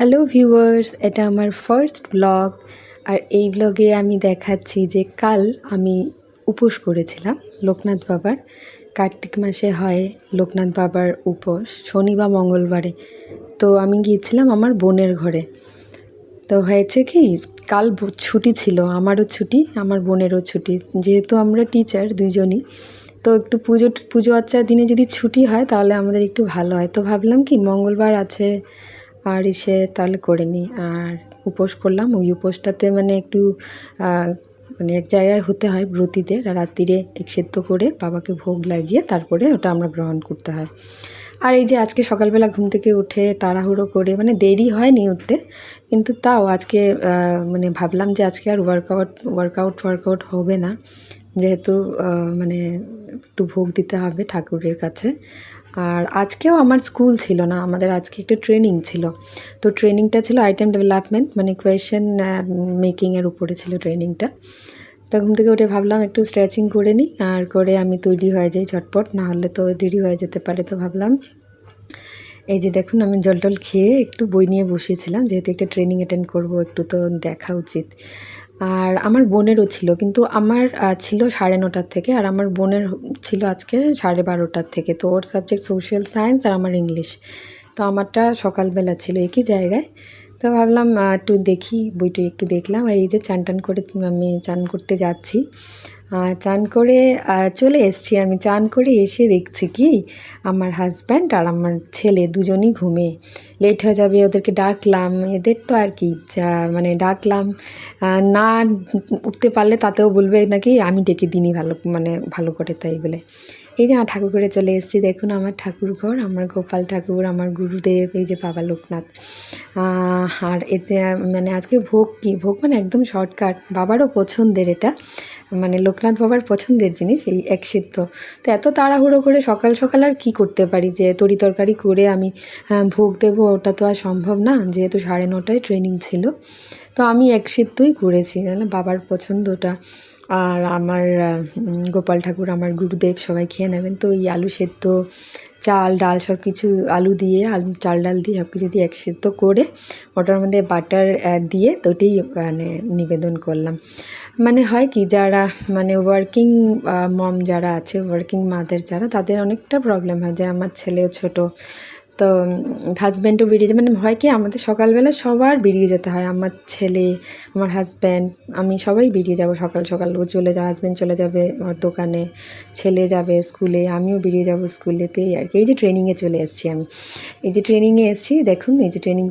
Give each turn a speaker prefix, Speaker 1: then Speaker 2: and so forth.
Speaker 1: Hello viewers এটা আমার first blog আর এই ব্লগে আমি দেখাচ্ছি যে কাল আমি উপোস করেছিলাম লোকনাথ বাবার। কার্তিক মাসে হয় লোকনাথ বাবার উপোস, শনি বা মঙ্গলবারে। তো আমি গিয়েছিলাম আমার বোনের ঘরে। তো হয়েছে কি, কাল ছুটি ছিল, আমারও ছুটি, আমার বোনেরও ছুটি। যেহেতু আমরা টিচার দুজনই তো একটু পুজো পুজো আচ্চার দিনে যদি ছুটি হয় তাহলে আমাদের একটু ভালো হয়। তো ভাবলাম কি, মঙ্গলবার আছে আর এসে তাহলে করে নিই। আর উপোস করলাম, ওই উপোসটাতে মানে একটু মানে এক জায়গায় হতে হয় আর রাত্রিরে এক সেদ্ধ করে বাবাকে ভোগ লাগিয়ে তারপরে ওটা আমরা গ্রহণ করতে হয়। আর এই যে আজকে সকালবেলা ঘুম থেকে উঠে তাড়াহুড়ো করে মানে দেরি হয়নি উঠতে, কিন্তু তাও আজকে মানে ভাবলাম যে আজকে আর ওয়ার্কআউট ওয়ার্কআউট ওয়ার্কআউট হবে না। যেহেতু মানে একটু ভোগ দিতে হবে ঠাকুরের কাছে। আর আজকেও আমার স্কুল ছিল না, আমাদের আজকে একটা ট্রেনিং ছিল। তো ট্রেনিংটা ছিল আইটেম ডেভেলপমেন্ট মানে কোয়েশন মেকিংয়ের উপরে ছিল ট্রেনিংটা। তো ঘুম থেকে উঠে ভাবলাম একটু স্ট্রেচিং করে নিই আর করে আমি তৈরি হয়ে যাই ঝটপট, না হলে তো দেরি হয়ে যেতে পারে তো ভাবলাম। এই যে দেখুন আমি জল টল খেয়ে একটু বই নিয়ে বসিয়েছিলাম যেহেতু একটা ট্রেনিং অ্যাটেন্ড করব, একটু তো দেখা উচিত। আর আমার বোনেরও ছিল, কিন্তু আমার ছিল সাড়ে নটার থেকে আর আমার বোনের ছিল আজকে সাড়ে বারোটার থেকে। তো ওর সাবজেক্ট সোশ্যাল সায়েন্স আর আমার ইংলিশ তো আমারটা সকালবেলা ছিল একই জায়গায়। তো ভাবলাম একটু দেখি, বইটা একটু দেখলাম। আর এই যে চান টান করে আমি চান করতে যাচ্ছি। চান করে চলে এসছি আমি। চান করে এসে দেখছি কি, আমার হাজব্যান্ড আর আমার ছেলে দুজনই ঘুমে লেট হয়ে যাবে, ওদেরকে ডাকলাম। এদের তো আর কি ইচ্ছা মানে ডাকলাম। না উঠতে পারলে তাতেও বলবে নাকি, আমি ডেকে দিনই ভালো মানে ভালো করে তাই বলে। এই যে আমার ঠাকুর ঘরে চলে এসেছি দেখুন আমার ঠাকুর ঘর আমার গোপাল ঠাকুর আমার গুরুদেব এই যে বাবা লোকনাথ। আর এতে মানে আজকে ভোগ কি? ভোগ মানে একদম শর্টকাট বাবারও পছন্দের এটা। মানে লোকনাথ বাবার পছন্দের জিনিস এই এক সিদ্ধ। তো এত তাড়াহুড়ো করে সকাল সকাল আর কি করতে পারি যে তরি তরকারি করে আমি হ্যাঁ, ভোগ দেবো ওটা তো আর সম্ভব না যেহেতু সাড়ে নটায় ট্রেনিং ছিল। তো আমি এক সিদ্ধই করেছি বাবার পছন্দটা। আর আমার গোপাল ঠাকুর, আমার গুরুদেব সবাই খেয়ে নেবেন। তো এই আলু সেদ্ধ, চাল, ডাল সব কিছু আলু দিয়ে, আলু, চাল, ডাল দিয়ে সব কিছু দিয়ে এক সেদ্ধ করে ওটার মধ্যে বাটার দিয়ে তো ওটাই মানে নিবেদন করলাম। মানে হয় কি, যারা মানে ওয়ার্কিং মম যারা আছে ওয়ার্কিং মাদের যারা, তাদের অনেকটা প্রবলেম হয় যে আমার ছেলেও ছোট। তো হাজব্যান্ডও বেরিয়ে যায়। মানে হয় কি, আমাদের সকালবেলা সবার বেরিয়ে যেতে হয়। আমার ছেলে, আমার হাজব্যান্ড আমি সবাই বেরিয়ে যাব সকাল সকাল। ও চলে যাবে হাজব্যান্ড চলে যাবে আমার দোকানে। ছেলে যাবে স্কুলে, আমিও বেরিয়ে যাব স্কুলেতেই আর কি। এই যে ট্রেনিংয়ে চলে এসেছি আমি। এই যে ট্রেনিংয়ে এসেছি, দেখুন, এই যে ট্রেনিং